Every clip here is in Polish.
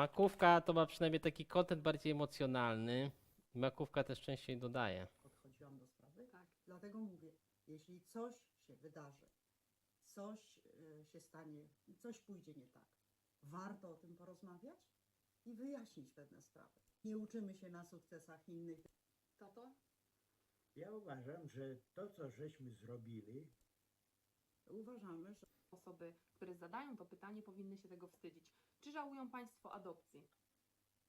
Makówka to ma przynajmniej taki kontent bardziej emocjonalny. I makówka też częściej dodaje. podchodziłam do sprawy. Tak. Dlatego mówię, jeśli coś się wydarzy, coś y, się stanie, coś pójdzie nie tak, warto o tym porozmawiać i wyjaśnić pewne sprawy. Nie uczymy się na sukcesach innych. Tato? Ja uważam, że to, co żeśmy zrobili, Uważamy, że Osoby, które zadają to pytanie, powinny się tego wstydzić. Czy żałują Państwo adopcji?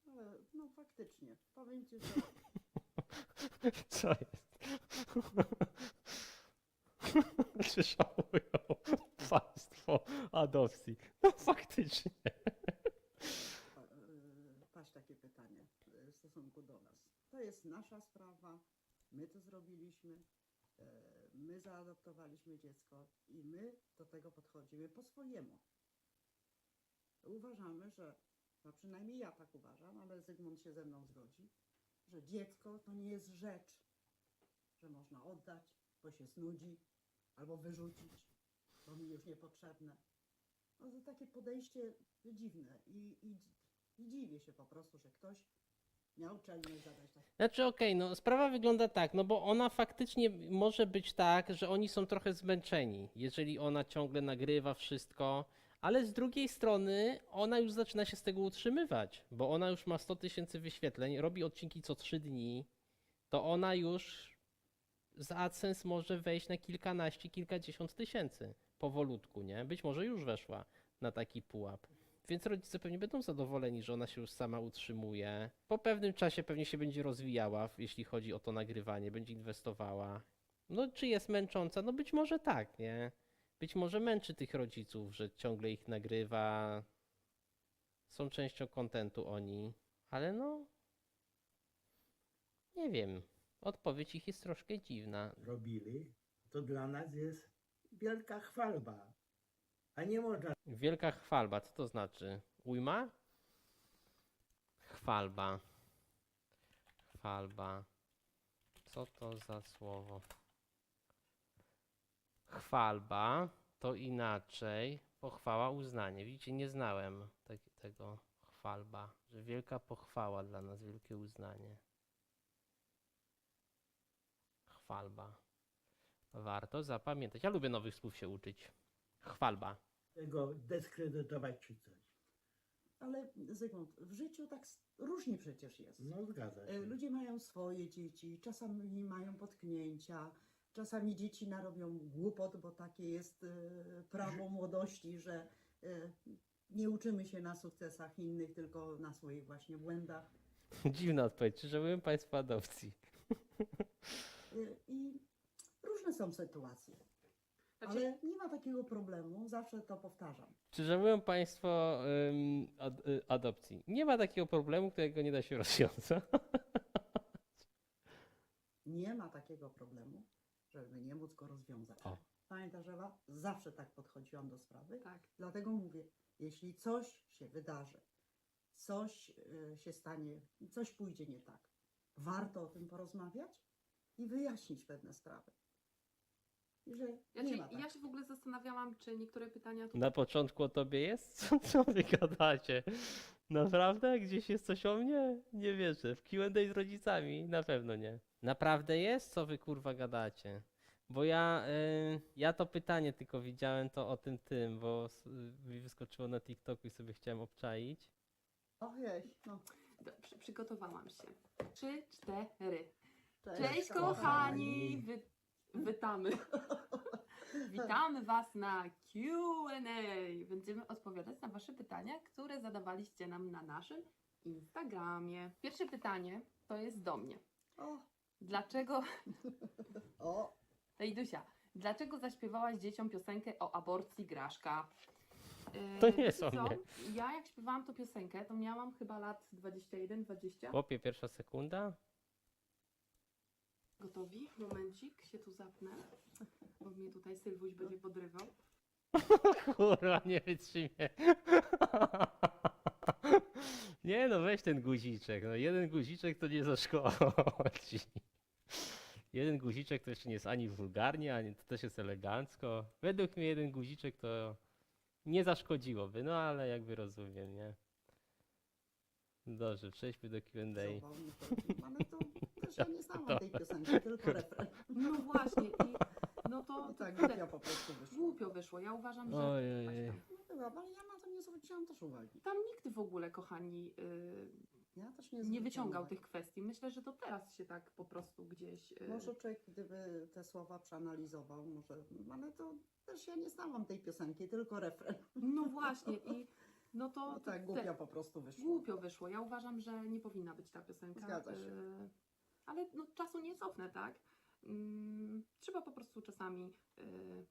ale, no faktycznie, powiem Ci, że Co jest? Czy żałują państwo adopcji? No faktycznie. pa- y, paść takie pytanie w stosunku do nas. To jest nasza sprawa, my to zrobiliśmy, y, my zaadoptowaliśmy dziecko i my do tego podchodzimy po swojemu. Uważamy, że, no przynajmniej ja tak uważam, ale Zygmunt się ze mną zgodzi, że dziecko to nie jest rzecz, że można oddać, bo się znudzi, albo wyrzucić, bo mi już niepotrzebne. No to takie podejście dziwne i, i, i dziwię się po prostu, że ktoś miał czelność zadać takie Znaczy okej, no sprawa wygląda tak, no bo ona faktycznie może być tak, że oni są trochę zmęczeni, jeżeli ona ciągle nagrywa wszystko, ale z drugiej strony ona już zaczyna się z tego utrzymywać, bo ona już ma 100 tysięcy wyświetleń, robi odcinki co 3 dni, to ona już z AdSense może wejść na kilkanaście, kilkadziesiąt tysięcy powolutku, nie? Być może już weszła na taki pułap. Więc rodzice pewnie będą zadowoleni, że ona się już sama utrzymuje. Po pewnym czasie pewnie się będzie rozwijała, jeśli chodzi o to nagrywanie, będzie inwestowała. No, czy jest męcząca? No być może tak, nie? Być może męczy tych rodziców, że ciągle ich nagrywa. Są częścią kontentu oni, ale no. Nie wiem. Odpowiedź ich jest troszkę dziwna. robili, to dla nas jest wielka chwalba. A nie można Wielka chwalba, co to znaczy? Ujma? Chwalba. Chwalba. Co to za słowo? Chwalba to inaczej. Pochwała, uznanie. Widzicie, nie znałem tak, tego chwalba. Że wielka pochwała dla nas, wielkie uznanie. Chwalba. Warto zapamiętać. Ja lubię nowych słów się uczyć. Chwalba. tego dyskredytować czy coś. Ale Zygmunt, w życiu tak s- różnie przecież jest. No zgadza E, się. Ludzie mają swoje dzieci, czasami mają potknięcia, czasami dzieci narobią głupot, bo takie jest e, prawo młodości, że e, nie uczymy się na sukcesach innych, tylko na swoich właśnie błędach. Dziwna odpowiedź. Czy żałują Państwo adopcji? E, I różne są sytuacje. Znaczy, Ale nie ma takiego problemu, zawsze to powtarzam. Czy żałują Państwo ym, ad, y, adopcji? Nie ma takiego problemu, którego nie da się rozwiązać. Nie ma takiego problemu, żeby nie móc go rozwiązać. O. Pamiętasz, Ewa? Zawsze tak podchodziłam do sprawy. tak. Dlatego mówię, jeśli coś się wydarzy, coś y, się stanie, coś pójdzie nie tak, warto o tym porozmawiać i wyjaśnić pewne sprawy. I że Ja, nie ci, ma tak. ja się w ogóle zastanawiałam, czy niektóre pytania tu Na początku o Tobie jest? Co, co Wy gadacie? Naprawdę? Gdzieś jest coś o mnie? Nie wierzę. W Q&A z rodzicami? Na pewno nie. Naprawdę jest? Co Wy kurwa gadacie? Bo ja, y, ja to pytanie tylko widziałem to o tym tym, bo s- mi wyskoczyło na TikToku i sobie chciałem obczaić. Ojej, no. Do- przy, przygotowałam się. Trzy, cztery. Cześć, Cześć kochani! Wy, witamy. Witamy Was na Q&A. Będziemy odpowiadać na Wasze pytania, które zadawaliście nam na naszym Instagramie. Pierwsze pytanie to jest do mnie. O, Dlaczego, o, Ej Dusia, dlaczego zaśpiewałaś dzieciom piosenkę o aborcji Graszka? Yy, To nie jest o co? mnie. Ja jak śpiewałam tę piosenkę, to miałam chyba lat 21-20. Chłopie, pierwsza sekunda? Gotowi? Momencik, się tu zapnę, bo mnie tutaj Sylwuś będzie podrywał. Kurwa, nie wytrzymie. Nie no, weź ten guziczek. No, jeden guziczek to nie zaszkodzi. Jeden guziczek to jeszcze nie jest ani wulgarnie, ani to też jest elegancko. Według mnie jeden guziczek to nie zaszkodziłoby, no ale jakby rozumiem, nie? Dobrze, przejdźmy do Q&A. Zabawny to- Ale to też ja nie znałam tej piosenki, tylko refren. No właśnie, i no to, I tak głupio po prostu wyszło. głupio wyszło. Ja uważam, że Ojej. No ale ja na to nie zwróciłam też uwagi. tam nikt w ogóle, kochani, y, Ja też nie, nie zwróciłam wyciągał uwagi. tych kwestii. Myślę, że to teraz się tak po prostu gdzieś... y, Może człowiek, gdyby te słowa przeanalizował, może, ale to też ja nie znałam tej piosenki, tylko refren. No właśnie i no to, No tak, te- głupio po prostu wyszło. Głupio wyszło. Ja uważam, że nie powinna być ta piosenka. Zgadza się. y, Ale no, czasu nie cofnę, tak? Mm, trzeba po prostu czasami. y,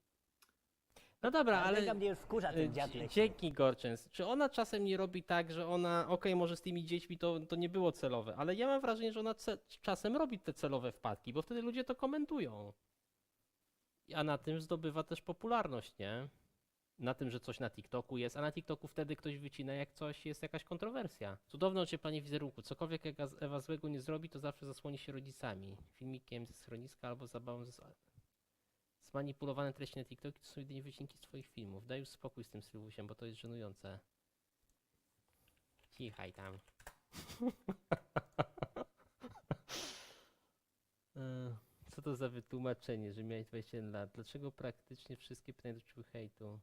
No dobra, ale Mega mnie już wkurza e, ten dziad leśny. dzięki Gorczens. Czy ona czasem nie robi tak, że ona, okej, może z tymi dziećmi to, to nie było celowe, ale ja mam wrażenie, że ona ce- czasem robi te celowe wpadki, bo wtedy ludzie to komentują. A na tym zdobywa też popularność, nie? Na tym, że coś na TikToku jest, a na TikToku wtedy ktoś wycina, jak coś jest jakaś kontrowersja. Cudowne ocieplanie wizerunku. Cokolwiek Ewa, Ewa złego nie zrobi, to zawsze zasłoni się rodzicami. Filmikiem ze schroniska albo zabawą ze... Zmanipulowane treści na TikToku to są jedynie wycinki z twoich filmów. Daj już spokój z tym Sylwusiem, bo to jest żenujące. Cichaj tam. E, Co to za wytłumaczenie, że miałeś 21 lat? Dlaczego praktycznie wszystkie pytania dotyczyły hejtu?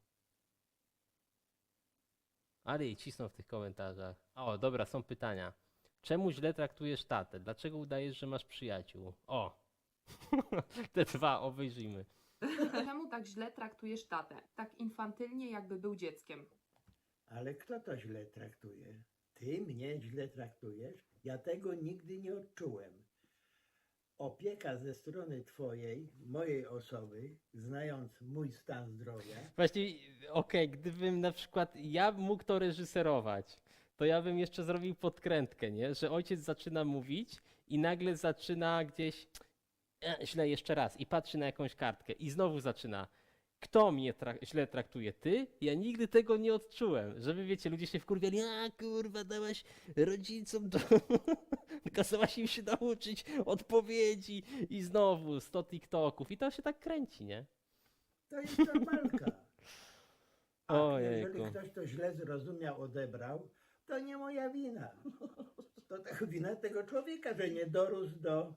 Ale i cisną w tych komentarzach. O, dobra, są pytania. Czemu źle traktujesz tatę? Dlaczego udajesz, że masz przyjaciół? O! Te dwa obejrzyjmy. Czemu tak źle traktujesz tatę? Tak infantylnie, jakby był dzieckiem. Ale kto to źle traktuje? Ty mnie źle traktujesz? Ja tego nigdy nie odczułem. Opieka ze strony twojej, mojej osoby, znając mój stan zdrowia, Właśnie, okej, gdybym na przykład ja mógł to reżyserować, to ja bym jeszcze zrobił podkrętkę, nie? Że ojciec zaczyna mówić i nagle zaczyna gdzieś e, źle jeszcze raz i patrzy na jakąś kartkę i znowu zaczyna. Kto mnie źle traktuje? Ty? Ja nigdy tego nie odczułem. Żeby, wiecie, ludzie się wkurwiali, a kurwa, dałaś rodzicom do... Kazałaś im się nauczyć odpowiedzi i znowu 100 TikToków i to się tak kręci, nie? to jest normalka. A Ojejku. jeżeli ktoś to źle zrozumiał, odebrał, to nie moja wina. To tak wina tego człowieka, że nie dorósł do...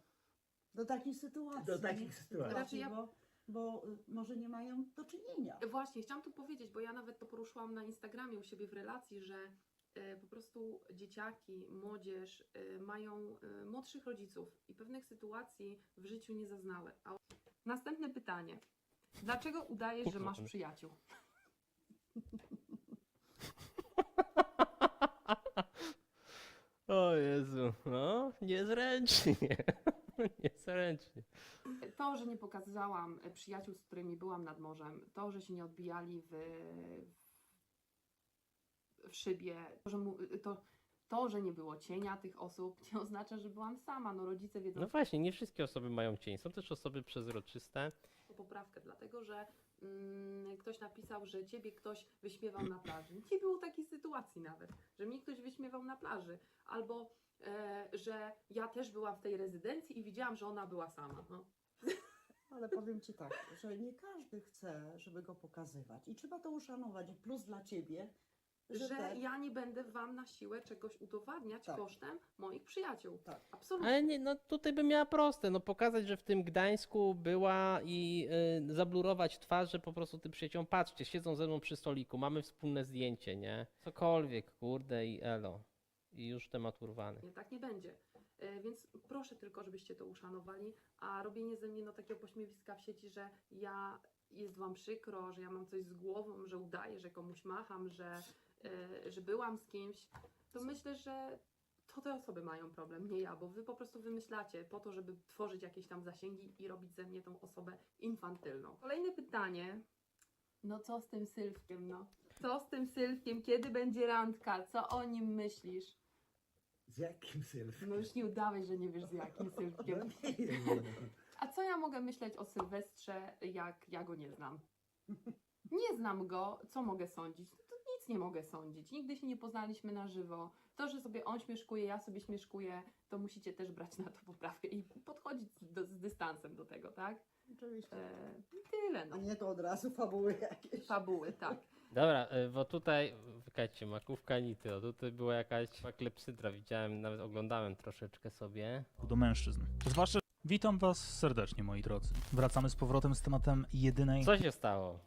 Do takich sytuacji. Do takich sytuacji. Znaczy ja- Bo, bo y, może nie mają do czynienia. Właśnie, chciałam tu powiedzieć, bo ja nawet to poruszyłam na Instagramie u siebie w relacji, że e, po prostu dzieciaki, młodzież e, mają e, młodszych rodziców i pewnych sytuacji w życiu nie zaznały. A... Następne pytanie. Dlaczego udajesz, że masz przyjaciół? O Jezu, no, niezręcznie. niezręcznie. To, że nie pokazałam e, przyjaciół, z którymi byłam nad morzem, to, że się nie odbijali w, w szybie, to że, mu, to, to, że nie było cienia tych osób, nie oznacza, że byłam sama. No rodzice wiedzą No właśnie, nie wszystkie osoby mają cień. Są też osoby przezroczyste. poprawkę, dlatego że mm, ktoś napisał, że ciebie ktoś wyśmiewał na plaży. Nie było takiej sytuacji nawet, że mnie ktoś wyśmiewał na plaży, albo e, że ja też byłam w tej rezydencji i widziałam, że ona była sama. No. Ale powiem Ci tak, że nie każdy chce, żeby go pokazywać. I trzeba to uszanować. I plus dla Ciebie, że, Że tak, ja nie będę wam na siłę czegoś udowadniać Tak. kosztem moich przyjaciół. Tak. Absolutnie. Ale nie, no tutaj bym miała proste, no pokazać, że w tym Gdańsku była i y, zablurować twarz, że po prostu tym przyjaciołom, patrzcie, siedzą ze mną przy stoliku, mamy wspólne zdjęcie, nie? Cokolwiek, kurde i elo. I już temat urwany. Nie, tak nie będzie. E, Więc proszę tylko, żebyście to uszanowali, a robienie ze mnie no, takiego pośmiewiska w sieci, że ja jest wam przykro, że ja mam coś z głową, że udaję, że komuś macham, że, e, że byłam z kimś, to myślę, że to te osoby mają problem, nie ja, bo wy po prostu wymyślacie po to, żeby tworzyć jakieś tam zasięgi i robić ze mnie tą osobę infantylną. Kolejne pytanie. No co z tym Sylwkiem, no? Co z tym Sylwkiem? Kiedy będzie randka? Co o nim myślisz? Z jakim sylwem? No już nie udawaj, że nie wiesz z jakim Sylwkiem. no. A co ja mogę myśleć o Sylwestrze, jak ja go nie znam? Nie znam go, co mogę sądzić? No nic nie mogę sądzić. Nigdy się nie poznaliśmy na żywo. To, że sobie on śmieszkuje, ja sobie śmieszkuję, to musicie też brać na to poprawkę i podchodzić do, z dystansem do tego, tak? Oczywiście. E, I tyle, no. A nie to od razu fabuły jakieś. Fabuły, tak. Dobra, y, bo tutaj, wykajcie, makówka nity, o tutaj była jakaś klepsydra, widziałem, nawet oglądałem troszeczkę sobie. do mężczyzn. Zwłaszcza witam was serdecznie, moi drodzy. Wracamy z powrotem z tematem jedynej Co się stało?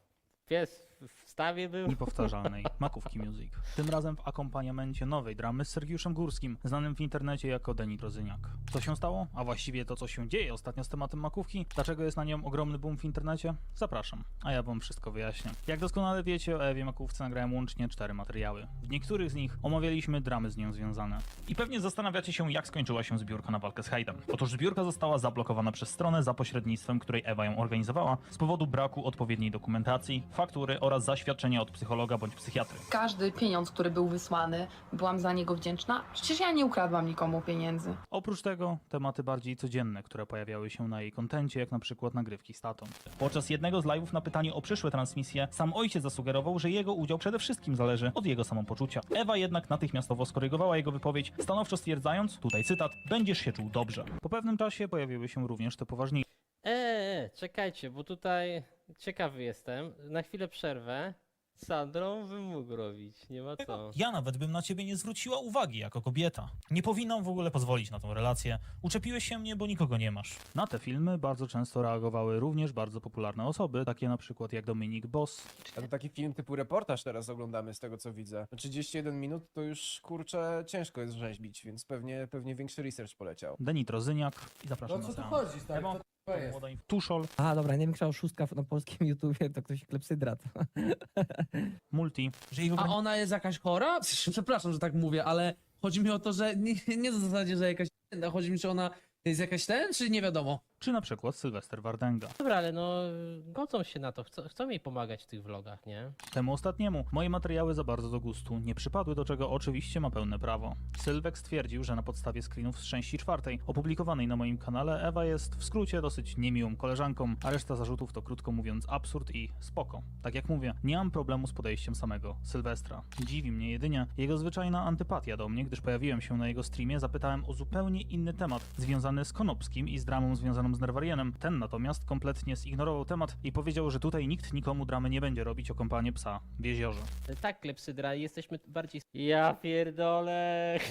Pies w- stawie był? niepowtarzalnej Makówki Music. Tym razem w akompaniamencie nowej dramy z Sergiuszem Górskim, znanym w internecie jako Deni Rozyniak. Co się stało? A właściwie to, co się dzieje ostatnio z tematem Makówki? Dlaczego jest na nią ogromny boom w internecie? Zapraszam, a ja wam wszystko wyjaśnię. Jak doskonale wiecie, o Ewie Makówce nagrałem łącznie cztery materiały. W niektórych z nich omawialiśmy dramy z nią związane. I pewnie zastanawiacie się, jak skończyła się zbiórka na walkę z hejtem. Otóż zbiórka została zablokowana przez stronę za pośrednictwem, której Ewa ją organizowała, z powodu braku odpowiedniej dokumentacji, faktury oraz zaświadczenia od psychologa bądź psychiatry. Każdy pieniądz, który był wysłany, byłam za niego wdzięczna. Przecież ja nie ukradłam nikomu pieniędzy. Oprócz tego tematy bardziej codzienne, które pojawiały się na jej kontencie, jak na przykład nagrywki z tatą. Podczas jednego z live'ów na pytanie o przyszłe transmisje, sam ojciec zasugerował, że jego udział przede wszystkim zależy od jego samopoczucia. Ewa jednak natychmiastowo skorygowała jego wypowiedź, stanowczo stwierdzając, tutaj cytat, będziesz się czuł dobrze. Po pewnym czasie pojawiły się również te poważniejsze Eee, czekajcie, bo tutaj ciekawy jestem. Na chwilę przerwę. Sandrą bym mógł robić, nie ma co. Ja nawet bym na ciebie nie zwróciła uwagi jako kobieta. Nie powinnam w ogóle pozwolić na tą relację. Uczepiłeś się mnie, bo nikogo nie masz. Na te filmy bardzo często reagowały również bardzo popularne osoby, takie na przykład jak Dominik Boss, A to taki film typu reportaż teraz oglądamy z tego co widzę. No 31 minut to już kurczę ciężko jest rzeźbić, więc pewnie, pewnie większy research poleciał. Denit Rozyniak i No zapraszam o co na tu seans. chodzi, stary? Co to jest? młoda inf- Tuszol, A, dobra, największa oszustka na polskim YouTubie to ktoś klepsydra. To. Multi, A ona jest jakaś chora? Przepraszam, że tak mówię, ale chodzi mi o to, że nie, nie w zasadzie, że jakaś... Chodzi mi, czy ona jest jakaś ten, czy nie wiadomo? Czy na przykład Sylwester Wardęga. Dobra, ale no godzą się na to, chcą, chcą jej pomagać w tych vlogach, nie? Temu ostatniemu moje materiały za bardzo do gustu nie przypadły, do czego oczywiście ma pełne prawo. Sylwek stwierdził, że na podstawie screenów z części czwartej opublikowanej na moim kanale Ewa jest w skrócie dosyć niemiłą koleżanką, a reszta zarzutów to krótko mówiąc absurd i spoko. Tak jak mówię, nie mam problemu z podejściem samego Sylwestra. Dziwi mnie jedynie jego zwyczajna antypatia do mnie, gdyż pojawiłem się na jego streamie, zapytałem o zupełnie inny temat, związany z Konopskim i z dramą związaną z Nerwarienem. Ten natomiast kompletnie zignorował temat i powiedział, że tutaj nikt nikomu dramy nie będzie robić o kąpanie psa w jeziorze. Tak, klepsydra, jesteśmy bardziej... Ja pierdolę!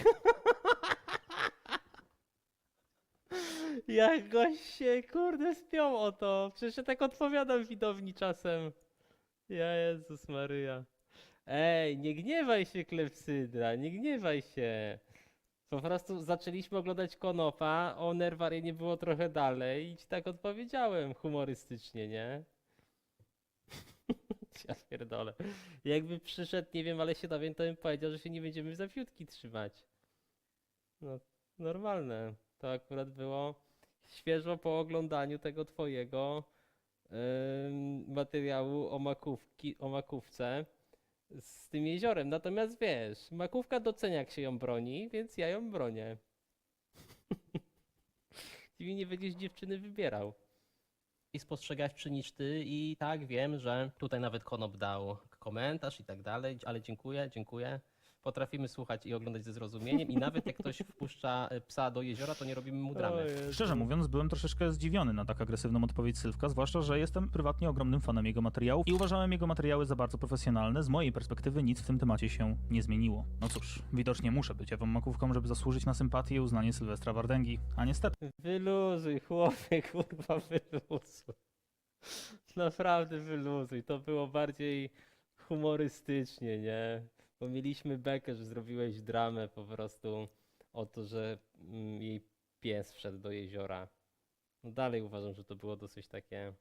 Jak goś się, kurde, spiął o to. Przecież ja tak odpowiadam widowni czasem. Ja Jezus Maryja. Ej, nie gniewaj się, klepsydra, nie gniewaj się. Po prostu zaczęliśmy oglądać Konopa, o Nerwarie nie było trochę dalej i ci tak odpowiedziałem humorystycznie, nie? ja pierdolę. Jakby przyszedł, nie wiem, ale się dowiem, to bym powiedział, że się nie będziemy za fiutki trzymać. No, normalne. To akurat było świeżo po oglądaniu tego twojego ym, materiału o, makówki, o makówce z tym jeziorem. Natomiast wiesz, makówka docenia, jak się ją broni, więc ja ją bronię. Ty mi nie będziesz dziewczyny wybierał. I spostrzegawczy niż ty i tak wiem, że tutaj nawet Konop dał komentarz i tak dalej, ale dziękuję, dziękuję. Potrafimy słuchać i oglądać ze zrozumieniem i nawet jak ktoś wpuszcza e, psa do jeziora, to nie robimy mu dramy. Szczerze mówiąc, byłem troszeczkę zdziwiony na tak agresywną odpowiedź Sylwka, zwłaszcza, że jestem prywatnie ogromnym fanem jego materiałów i uważałem jego materiały za bardzo profesjonalne. Z mojej perspektywy nic w tym temacie się nie zmieniło. No cóż, widocznie muszę być Ewą Makówką, żeby zasłużyć na sympatię i uznanie Sylwestra Wardęgi, a niestety Wyluzuj, chłopie, kurwa, wyluzuj. Naprawdę wyluzuj. To było bardziej humorystycznie, nie? Bo mieliśmy bekę, że zrobiłeś dramę po prostu o to, że mm, jej pies wszedł do jeziora. No dalej uważam, że to było dosyć takie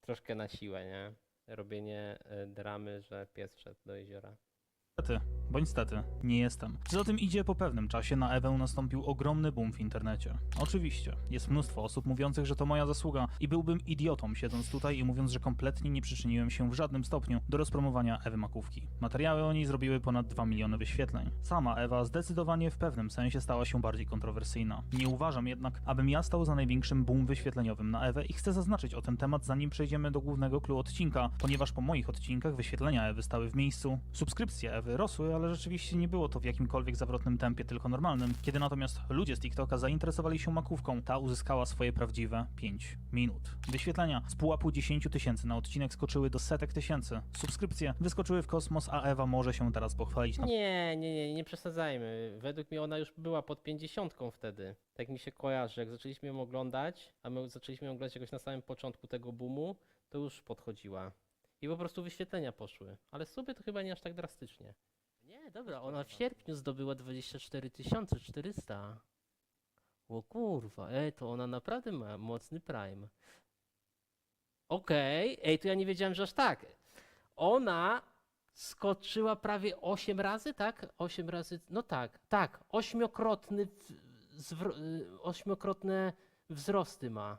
troszkę na siłę, nie? Robienie e, dramy, że pies wszedł do jeziora. Bądź stety, nie jestem. Co za tym idzie, po pewnym czasie na Ewę nastąpił ogromny boom w internecie. Oczywiście, jest mnóstwo osób mówiących, że to moja zasługa i byłbym idiotą siedząc tutaj i mówiąc, że kompletnie nie przyczyniłem się w żadnym stopniu do rozpromowania Ewy Makówki. Materiały o niej zrobiły ponad 2 miliony wyświetleń. Sama Ewa zdecydowanie w pewnym sensie stała się bardziej kontrowersyjna. Nie uważam jednak, abym ja stał za największym boom wyświetleniowym na Ewę i chcę zaznaczyć o ten temat zanim przejdziemy do głównego clue odcinka, ponieważ po moich odcinkach wyświetlenia Ewy stały w miejscu, subskrypcje Ewy rosły, ale rzeczywiście nie było to w jakimkolwiek zawrotnym tempie, tylko normalnym. Kiedy natomiast ludzie z TikToka zainteresowali się makówką, ta uzyskała swoje prawdziwe 5 minut. Wyświetlenia z pułapu 10 tysięcy na odcinek skoczyły do setek tysięcy. Subskrypcje wyskoczyły w kosmos, a Ewa może się teraz pochwalić na Nie, nie, nie, nie przesadzajmy. Według mnie ona już była pod pięćdziesiątką wtedy. Tak mi się kojarzy, jak zaczęliśmy ją oglądać, a my zaczęliśmy ją oglądać jakoś na samym początku tego boomu, to już podchodziła. I po prostu wyświetlenia poszły. Ale sobie to chyba nie aż tak drastycznie. Nie, dobra, ona w sierpniu zdobyła 24 400. O kurwa, ej, to ona naprawdę ma mocny prime. Okej, ej, to ja nie wiedziałem, że aż tak. Ona skoczyła prawie 8 razy, tak? 8 razy, no tak, tak, ośmiokrotny, y, ośmiokrotne wzrosty ma.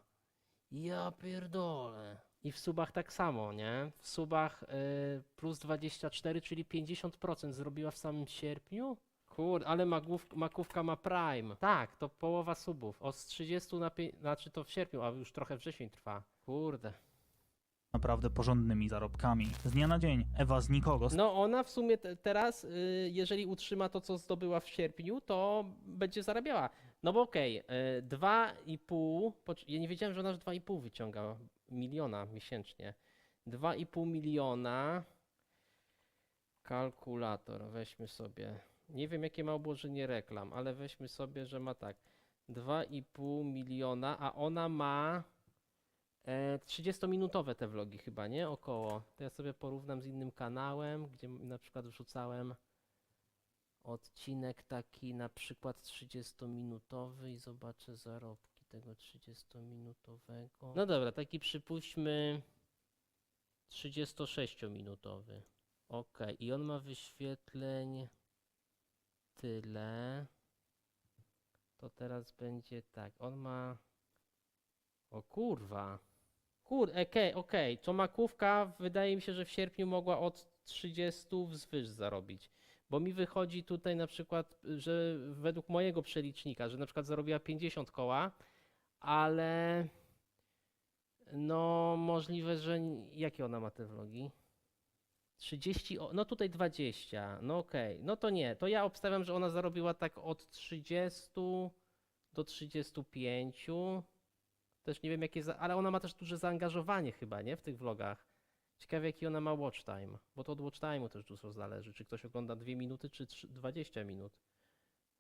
Ja pierdolę. I w subach tak samo, nie? W subach y, plus 24, czyli 50% zrobiła w samym sierpniu? Kurde, ale magów, makówka ma prime. Tak, to połowa subów. Od z 30 na 5, znaczy to w sierpniu, a już trochę wcześniej trwa. Kurde. naprawdę porządnymi zarobkami. Z dnia na dzień Ewa z nikogo No ona w sumie te, teraz, y, jeżeli utrzyma to, co zdobyła w sierpniu, to będzie zarabiała. No bo okej, okay, 2,5, pocz- ja nie wiedziałem, że ona aż 2,5 wyciąga miliona miesięcznie. 2,5 miliona, kalkulator, weźmy sobie, nie wiem jakie ma obłożenie reklam, ale weźmy sobie, że ma tak, 2,5 miliona, a ona ma E, 30-minutowe te vlogi chyba, nie? Około. To ja sobie porównam z innym kanałem, gdzie na przykład wrzucałem odcinek taki na przykład 30-minutowy i zobaczę zarobki tego 30-minutowego. No dobra, taki przypuśćmy 36-minutowy. Ok, i on ma wyświetleń tyle. To teraz będzie tak, on ma... O kurwa. Kur, okej, okej. To makówka wydaje mi się, że w sierpniu mogła od 30 wzwyż zarobić. Bo mi wychodzi tutaj na przykład, że według mojego przelicznika, że na przykład zarobiła 50 koła, ale no możliwe, że jakie ona ma te vlogi? 30, o- no tutaj 20, no okej, no to nie, to ja obstawiam, że ona zarobiła tak od 30 do 35, też nie wiem jakie, ale ona ma też duże zaangażowanie chyba, nie? W tych vlogach. Ciekawe jaki ona ma watch time, bo to od watch time'u też dużo zależy, czy ktoś ogląda 2 minuty, czy trzy- 20 minut.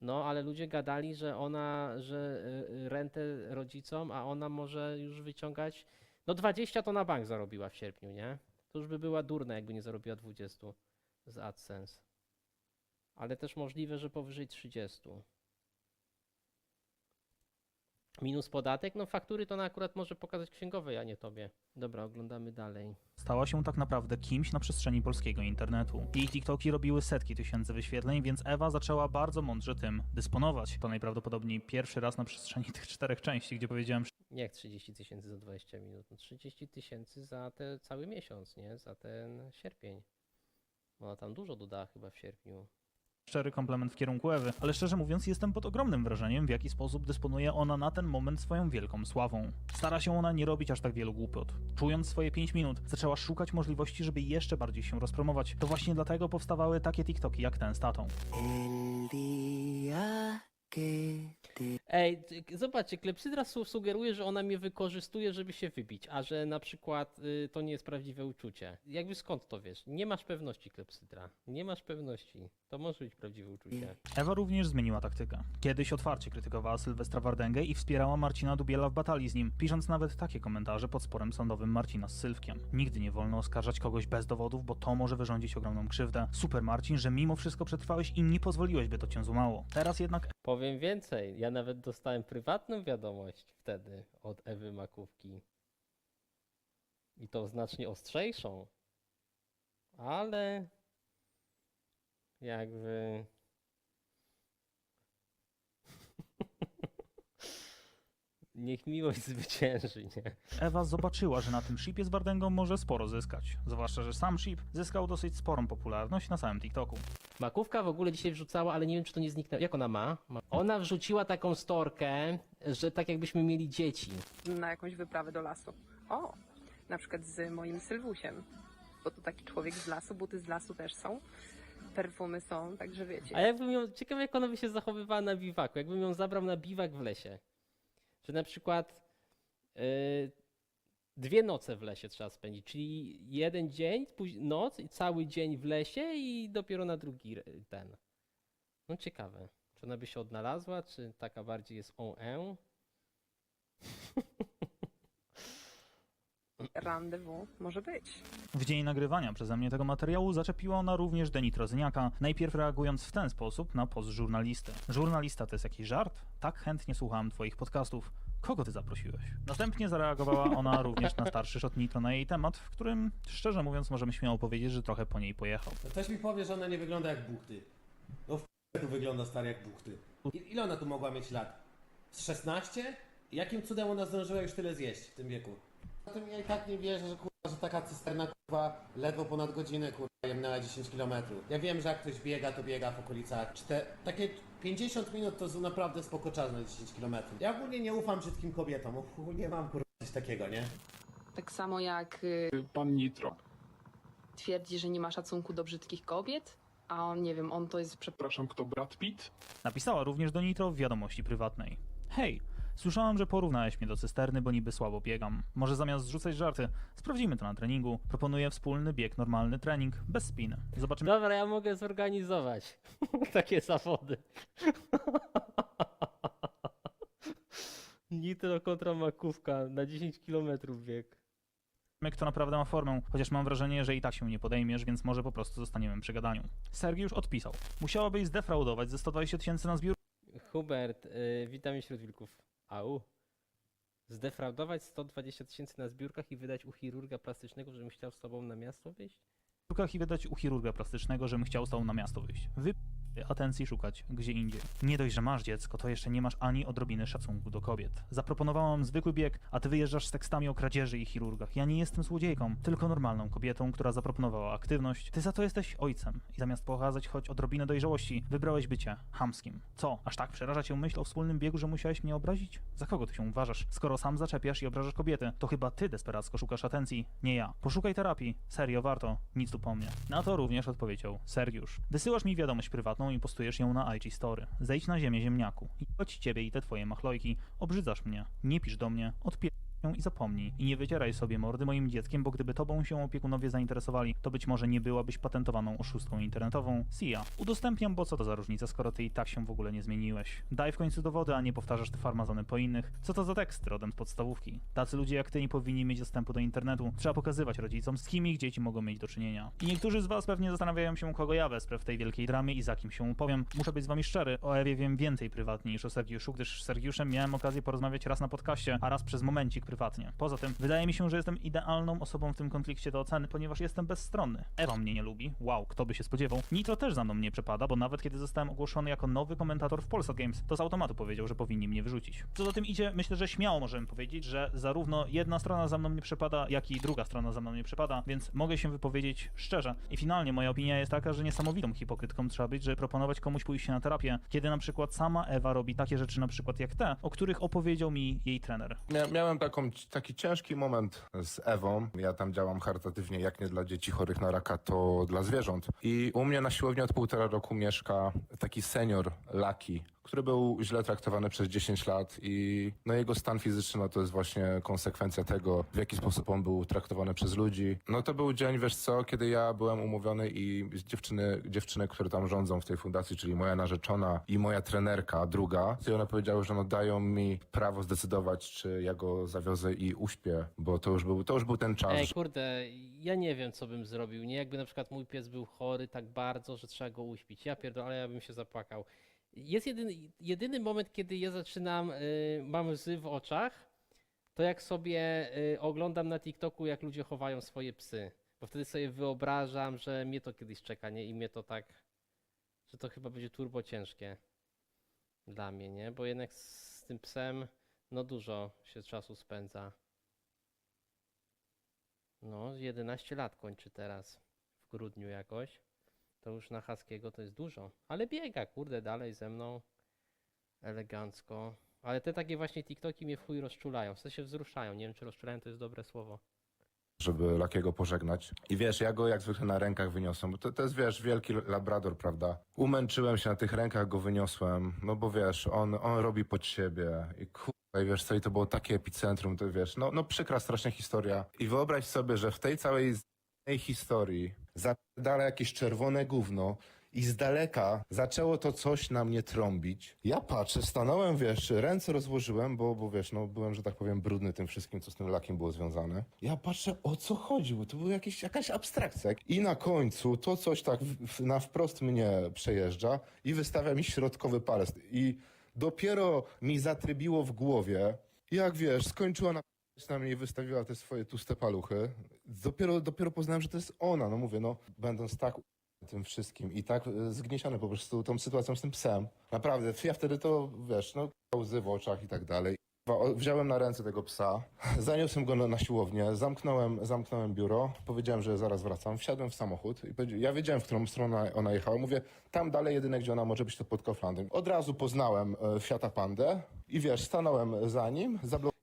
No, ale ludzie gadali, że ona, że y, y, rentę rodzicom, a ona może już wyciągać, no 20 to na bank zarobiła w sierpniu, nie? To już by była durna, jakby nie zarobiła 20 z AdSense. Ale też możliwe, że powyżej 30. Minus podatek? No faktury to ona akurat może pokazać księgowej, a nie tobie. Dobra, oglądamy dalej. stała się tak naprawdę kimś na przestrzeni polskiego internetu. Jej TikToki robiły setki tysięcy wyświetleń, więc Ewa zaczęła bardzo mądrze tym dysponować. To najprawdopodobniej pierwszy raz na przestrzeni tych czterech części, gdzie powiedziałem Jak 30 tysięcy za 20 minut? No 30 tysięcy za ten cały miesiąc, nie? Za ten sierpień. Ona tam dużo dodała chyba w sierpniu. Szczery komplement w kierunku Ewy, ale szczerze mówiąc jestem pod ogromnym wrażeniem, w jaki sposób dysponuje ona na ten moment swoją wielką sławą. Stara się ona nie robić aż tak wielu głupot. Czując swoje 5 minut, zaczęła szukać możliwości, żeby jeszcze bardziej się rozpromować. To właśnie dlatego powstawały takie TikToki jak ten z tatą. Ej, zobaczcie, Klepsydra su- sugeruje, że ona mnie wykorzystuje, żeby się wybić, a że na przykład y, to nie jest prawdziwe uczucie. Jakby skąd to wiesz? Nie masz pewności, Klepsydra. Nie masz pewności. To może być prawdziwe uczucie. Ewa również zmieniła taktykę. Kiedyś otwarcie krytykowała Sylwestra Wardęgę i wspierała Marcina Dubiela w batalii z nim, pisząc nawet takie komentarze pod sporem sądowym Marcina z Sylwkiem. Nigdy nie wolno oskarżać kogoś bez dowodów, bo to może wyrządzić ogromną krzywdę. Super Marcin, że mimo wszystko przetrwałeś i nie pozwoliłeś, by to cię złamało. Teraz jednak Powiem więcej, ja nawet dostałem prywatną wiadomość wtedy od Ewy Makówki. I to znacznie ostrzejszą. Ale jakby... Niech miłość zwycięży, nie? Ewa zobaczyła, że na tym shipie z Bardęgą może sporo zyskać. Zwłaszcza, że sam ship zyskał dosyć sporą popularność na samym TikToku. Makówka w ogóle dzisiaj wrzucała, ale nie wiem, czy to nie zniknęło. Jak ona ma? Ma- Ona wrzuciła taką storkę, że tak jakbyśmy mieli dzieci. na jakąś wyprawę do lasu. O, na przykład z moim Sylwusiem, bo to taki człowiek z lasu, buty z lasu też są, perfumy są, także wiecie. A jakbym ją, ciekawe jak ona by się zachowywała na biwaku, jakbym ją zabrał na biwak w lesie. Że na przykład yy, dwie noce w lesie trzeba spędzić, czyli jeden dzień, noc i cały dzień w lesie i dopiero na drugi ten. No ciekawe, czy ona by się odnalazła, czy taka bardziej jest on? Rendezvous może być. W dzień nagrywania przeze mnie tego materiału zaczepiła ona również Denitro Zyniaka, najpierw reagując w ten sposób na post żurnalisty. Żurnalista to jest jakiś żart? Tak chętnie słuchałem twoich podcastów. Kogo ty zaprosiłeś? Następnie zareagowała ona również na starszy shot Nitro na jej temat, w którym, szczerze mówiąc, możemy śmiało powiedzieć, że trochę po niej pojechał. Ktoś mi powie, że ona nie wygląda jak buchty. No w tu wygląda stary jak buchty. I- Ile ona tu mogła mieć lat? Z 16? Jakim cudem ona zdążyła już tyle zjeść w tym wieku? Na tym ja i tak nie wierzę, że kurwa, że taka cysterna kurwa ledwo ponad godzinę kurwa jemnęła 10 km. Ja wiem, że jak ktoś biega, to biega w okolicach czte... takie 50 minut to są naprawdę spoko czas na 10 km. Ja ogólnie nie ufam brzydkim kobietom, nie mam kurwa coś takiego, nie? Tak samo jak y, Pan Nitro. twierdzi, że nie ma szacunku do brzydkich kobiet, a on, nie wiem, on to jest Przepraszam, kto Brad Pitt? Napisała również do Nitro w wiadomości prywatnej. Hej, słyszałam, że porównałeś mnie do cysterny, bo niby słabo biegam. Może zamiast rzucać żarty, sprawdzimy to na treningu. Proponuję wspólny bieg, normalny trening, bez spiny. Zobaczymy Dobra, ja mogę zorganizować takie zawody. Nitro kontra makówka na 10 km bieg. kto naprawdę ma formę, chociaż mam wrażenie, że i tak się nie podejmiesz, więc może po prostu zostaniemy przy gadaniu. Sergiusz odpisał. Musiałabyś zdefraudować ze 120 tysięcy na zbiór Hubert, y, witam wśród wilków. Au. Zdefraudować 120 tysięcy na zbiórkach i wydać u chirurga plastycznego, żebym chciał z tobą na miasto wyjść? sztukach i wydać u chirurga plastycznego, żebym chciał z tobą na miasto wyjść. Wy atencji szukać gdzie indziej. Nie dość, że masz dziecko, to jeszcze nie masz ani odrobiny szacunku do kobiet. Zaproponowałam zwykły bieg, a ty wyjeżdżasz z tekstami o kradzieży i chirurgach. Ja nie jestem złodziejką, tylko normalną kobietą, która zaproponowała aktywność. Ty za to jesteś ojcem i zamiast pokazać choć odrobinę dojrzałości, wybrałeś bycie hamskim. Co? Aż tak przeraża cię myśl o wspólnym biegu, że musiałeś mnie obrazić? Za kogo ty się uważasz? Skoro sam zaczepiasz i obrażasz kobiety, to chyba ty desperacko szukasz atencji, nie ja. Poszukaj terapii. Serio, warto. Nic tu po mnie. Na to również odpowiedział Sergiusz. Wysyłasz mi wiadomość prywatną i postujesz ją na IG Story. Zejdź na ziemię ziemniaku. I chodź ciebie i te twoje machlojki. Obrzydzasz mnie. Nie pisz do mnie. Odpier ją i zapomnij. I nie wycieraj sobie mordy moim dzieckiem, bo gdyby tobą się opiekunowie zainteresowali, to być może nie byłabyś patentowaną oszustką internetową. Sia. Udostępniam, bo co to za różnica, skoro ty i tak się w ogóle nie zmieniłeś. Daj w końcu dowody, a nie powtarzasz te farmazony po innych. Co to za teksty rodem z podstawówki? Tacy ludzie jak ty nie powinni mieć dostępu do internetu. Trzeba pokazywać rodzicom, z kim ich dzieci mogą mieć do czynienia. I niektórzy z was pewnie zastanawiają się, kogo ja wesprę w tej wielkiej dramie i za kim się upowiem. Muszę być z wami szczery, o Ewie wiem więcej prywatnie niż o Sergiuszu, gdyż z Sergiuszem miałem okazję porozmawiać raz na podcaście, a raz przez momencik. Poza tym, wydaje mi się, że jestem idealną osobą w tym konflikcie do oceny, ponieważ jestem bezstronny. Ewa mnie nie lubi, wow, kto by się spodziewał. Nitro też za mną nie przepada, bo nawet kiedy zostałem ogłoszony jako nowy komentator w Polsat Games, to z automatu powiedział, że powinni mnie wyrzucić. Co za tym idzie, myślę, że śmiało możemy powiedzieć, że zarówno jedna strona za mną nie przepada, jak i druga strona za mną nie przepada, więc mogę się wypowiedzieć szczerze. I finalnie moja opinia jest taka, że niesamowitą hipokrytką trzeba być, żeby proponować komuś pójście na terapię, kiedy na przykład sama Ewa robi takie rzeczy na przykład jak te, o których opowiedział mi jej trener. Mia miałem taką, taki ciężki moment z Ewą. Ja tam działam charytatywnie, jak nie dla dzieci chorych na raka, to dla zwierząt. I u mnie na siłowni od półtora roku mieszka taki senior Laki, który był źle traktowany przez 10 lat i no jego stan fizyczny no to jest właśnie konsekwencja tego, w jaki sposób on był traktowany przez ludzi. No to był dzień, wiesz co, kiedy ja byłem umówiony i dziewczyny, dziewczyny, które tam rządzą w tej fundacji, czyli moja narzeczona i moja trenerka, druga, i one powiedziały, że no dają mi prawo zdecydować, czy ja go zawiozę i uśpię, bo to już był, to już był ten czas, Ej, kurde, ja nie wiem, co bym zrobił, nie? Jakby na przykład mój pies był chory tak bardzo, że trzeba go uśpić. Ja pierdolę, ale ja bym się zapłakał. Jest jedyny, jedyny moment, kiedy ja zaczynam, y, mam łzy w oczach, to jak sobie y, oglądam na TikToku, jak ludzie chowają swoje psy. Bo wtedy sobie wyobrażam, że mnie to kiedyś czeka, nie? I mnie to tak że to chyba będzie turbo ciężkie dla mnie, nie? Bo jednak z tym psem no dużo się czasu spędza. No, 11 lat kończy teraz w grudniu jakoś. To już na Haskiego to jest dużo. Ale biega, kurde, dalej ze mną. Elegancko. Ale te takie właśnie TikToki mnie w chuj rozczulają. W sensie wzruszają. Nie wiem, czy rozczulają to jest dobre słowo. żeby Lakiego pożegnać. I wiesz, ja go jak zwykle na rękach wyniosłem, bo to, to jest, wiesz, wielki labrador, prawda? Umęczyłem się na tych rękach, go wyniosłem, no bo wiesz, on, on robi pod siebie i kurwa, i wiesz co, i to było takie epicentrum, to wiesz, no, no przykra strasznie historia. I wyobraź sobie, że w tej całej z- historii zapierdala jakieś czerwone gówno i z daleka zaczęło to coś na mnie trąbić. Ja patrzę, stanąłem, wiesz, ręce rozłożyłem, bo, bo wiesz, no byłem, że tak powiem, brudny tym wszystkim, co z tym lakiem było związane. Ja patrzę, o co chodzi, bo to była jakieś, jakaś abstrakcja. I na końcu to coś tak w, na wprost mnie przejeżdża i wystawia mi środkowy palec. I dopiero mi zatrybiło w głowie, jak wiesz, skończyła na na mnie wystawiła te swoje tłuste paluchy. Dopiero, dopiero poznałem, że to jest ona. No mówię, no będąc tak tym wszystkim i tak e, zgnieciony po prostu tą sytuacją z tym psem. Naprawdę, ja wtedy to, wiesz, no łzy w oczach i tak dalej. Wziąłem na ręce tego psa, zaniosłem go na, siłownię, zamknąłem, zamknąłem biuro, powiedziałem, że zaraz wracam, wsiadłem w samochód i ja wiedziałem, w którą stronę ona jechała. Mówię, tam dalej jedyne, gdzie ona może być, to pod Kauflandem. Od razu poznałem e, Fiata Pandę i wiesz, stanąłem za nim, zablokowałem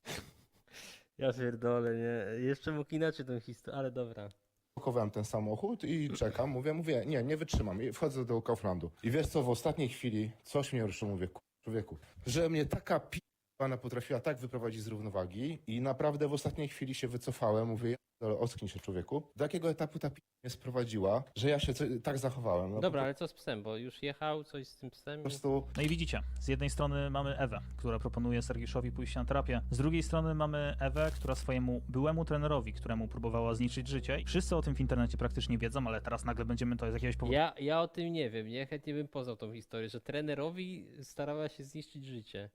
Ja pierdolę, nie? Jeszcze mógł inaczej tą historię, ale dobra. Blokowałem ten samochód i czekam, mówię, mówię, nie, nie wytrzymam i wchodzę do Kauflandu. I wiesz co, w ostatniej chwili coś mnie ruszyło, mówię, "Ku- człowieku, że mnie taka p***ana potrafiła tak wyprowadzić z równowagi i naprawdę w ostatniej chwili się wycofałem, mówię, pierdolę, ocknij się człowieku. Do jakiego etapu ta p*** mnie sprowadziła, że ja się co, tak zachowałem. No, Dobra, po ale co z psem? Bo już jechał, coś z tym psem. i- prostu No i widzicie, z jednej strony mamy Ewę, która proponuje Sergiuszowi pójście na terapię, z drugiej strony mamy Ewę, która swojemu byłemu trenerowi, któremu próbowała zniszczyć życie. I wszyscy o tym w internecie praktycznie wiedzą, ale teraz nagle będziemy to z jakiegoś powodu Ja, ja o tym nie wiem, nie? Chętnie bym poznał tą historię, że trenerowi starała się zniszczyć życie.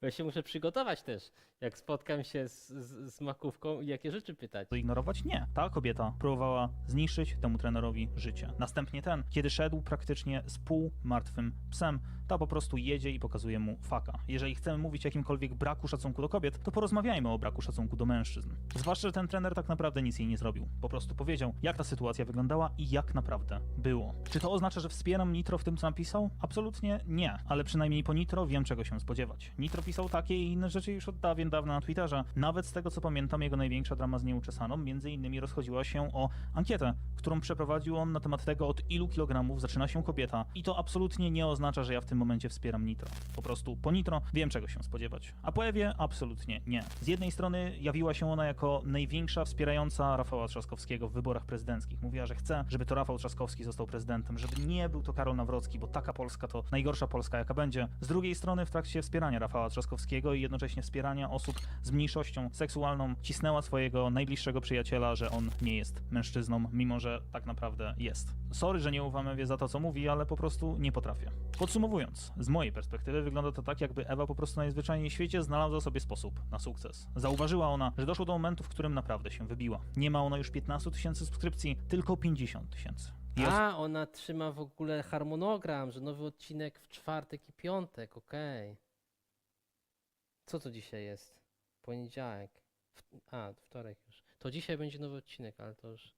Bo ja się muszę przygotować też, jak spotkam się z, z, z makówką i jakie rzeczy pytać. ignorować? Nie. Ta kobieta próbowała zniszczyć temu trenerowi życie. Następnie ten, kiedy szedł praktycznie z półmartwym psem, ta po prostu jedzie i pokazuje mu faka. Jeżeli chcemy mówić o jakimkolwiek braku szacunku do kobiet, to porozmawiajmy o braku szacunku do mężczyzn. Zwłaszcza, że ten trener tak naprawdę nic jej nie zrobił. Po prostu powiedział, jak ta sytuacja wyglądała i jak naprawdę było. Czy to oznacza, że wspieram Nitro w tym, co napisał? Absolutnie nie, ale przynajmniej po Nitro wiem, czego się spodziewać. Nitro pisał takie i inne rzeczy już od dawien dawna na Twitterze. Nawet z tego, co pamiętam, jego największa drama z nieuczesaną między innymi rozchodziła się o ankietę, którą przeprowadził on na temat tego, od ilu kilogramów zaczyna się kobieta. I to absolutnie nie oznacza, że ja w tym momencie wspieram Nitro. Po prostu po Nitro wiem, czego się spodziewać. A po Ewie absolutnie nie. Z jednej strony jawiła się ona jako największa wspierająca Rafała Trzaskowskiego w wyborach prezydenckich. Mówiła, że chce, żeby to Rafał Trzaskowski został prezydentem, żeby nie był to Karol Nawrocki, bo taka Polska to najgorsza Polska, jaka będzie. Z drugiej strony w trakcie wspierania Rafała Trzaskowskiego i jednocześnie wspierania osób z mniejszością seksualną cisnęła swojego najbliższego przyjaciela, że on nie jest mężczyzną, mimo że tak naprawdę jest. Sorry, że nie ufam Ewie za to, co mówi, ale po prostu nie potrafię. Podsumowując, z mojej perspektywy wygląda to tak, jakby Ewa po prostu najzwyczajniej w świecie znalazła sobie sposób na sukces. Zauważyła ona, że doszło do momentu, w którym naprawdę się wybiła. Nie ma ona już 15 tysięcy subskrypcji, tylko 50 tysięcy. Jest A, ona trzyma w ogóle harmonogram, że nowy odcinek w czwartek i piątek, okej. Co to dzisiaj jest? Poniedziałek. W... A, wtorek już. To dzisiaj będzie nowy odcinek, ale to już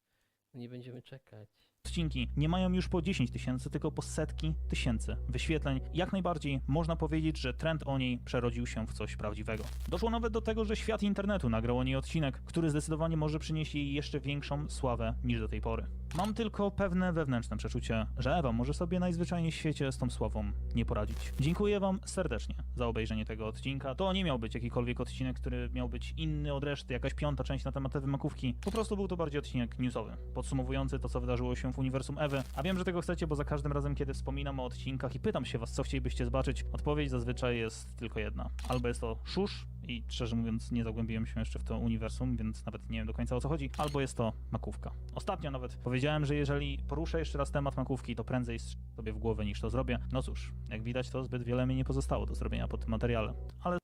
nie będziemy czekać. Odcinki nie mają już po 10 tysięcy, tylko po setki tysięcy wyświetleń. Jak najbardziej można powiedzieć, że trend o niej przerodził się w coś prawdziwego. Doszło nawet do tego, że świat internetu nagrał o niej odcinek, który zdecydowanie może przynieść jej jeszcze większą sławę niż do tej pory. Mam tylko pewne wewnętrzne przeczucie, że Ewa może sobie najzwyczajniej w świecie z tą sławą nie poradzić. Dziękuję Wam serdecznie za obejrzenie tego odcinka. To nie miał być jakikolwiek odcinek, który miał być inny od reszty, jakaś piąta część na temat Ewy Makówki. Po prostu był to bardziej odcinek newsowy, podsumowujący to, co wydarzyło się w uniwersum Ewy. A wiem, że tego chcecie, bo za każdym razem, kiedy wspominam o odcinkach i pytam się Was, co chcielibyście zobaczyć, odpowiedź zazwyczaj jest tylko jedna. Albo jest to szusz, i szczerze mówiąc nie zagłębiłem się jeszcze w to uniwersum, więc nawet nie wiem do końca o co chodzi, albo jest to makówka. Ostatnio nawet powiedziałem, że jeżeli poruszę jeszcze raz temat makówki, to prędzej sobie w głowę niż to zrobię. No cóż, jak widać to zbyt wiele mi nie pozostało do zrobienia po tym materiale, ale